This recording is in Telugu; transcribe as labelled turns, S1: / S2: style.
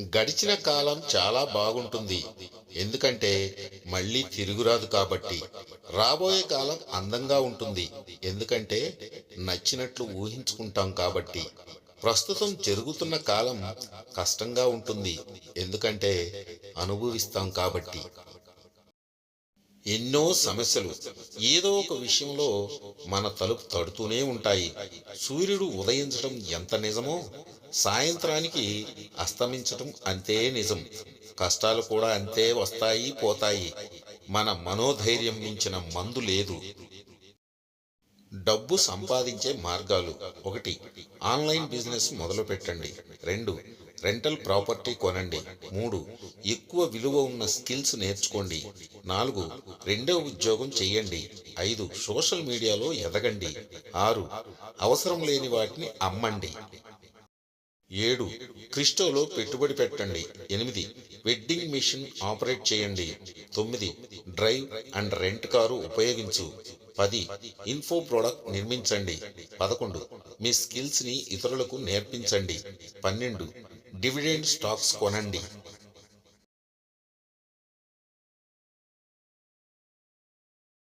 S1: గడిచిన కాలం చాలా బాగుంటుంది. ఎందుకంటే మళ్ళీ తిరుగురాదు కాబట్టి. రాబోయే కాలం అందంగా ఉంటుంది. ఎందుకంటే నచ్చినట్లు ఊహించుకుంటాం కాబట్టి. ప్రస్తుతం జరుగుతున్న కాలం కష్టంగా ఉంటుంది. ఎందుకంటే అనుభవిస్తాం కాబట్టి. ఎన్నో సమస్యలు. ఏదో ఒక విషయంలో మన తలుపు తడుతూనే ఉంటాయి. సూర్యుడు ఉదయించడం ఎంత నిజమో సాయంత్రానికి అస్తమించటం అంతే నిజం. కష్టాలు కూడా అంతే వస్తాయి పోతాయి. మన మనోధైర్యం మించిన మందు లేదు. డబ్బు సంపాదించే మార్గాలు ఒకటి. ఆన్లైన్ బిజినెస్ మొదలు పెట్టండి రెండు. రెంటల్ ప్రాపర్టీ కొనండి. మూడు. ఎక్కువ విలువ ఉన్న స్కిల్స్ నేర్చుకోండి. నాలుగు. రెండో ఉద్యోగం చేయండి ఐదు. సోషల్ మీడియాలో ఎదగండి. ఆరు. అవసరం లేని వాటిని అమ్మండి. ఏడు. క్రిస్టోలో పెట్టుబడి పెట్టండి. ఎనిమిది. వెడ్డింగ్ మిషన్ ఆపరేట్ చేయండి. తొమ్మిది. డ్రైవ్ అండ్ రెంట్ కారు ఉపయోగించు. పది. ఇన్ఫో ప్రోడక్ట్ నిర్మించండి. పదకొండు. మీ స్కిల్స్ని ఇతరులకు నేర్పించండి. పన్నెండు. డివిడెండ్ స్టాక్స్ కొనండి.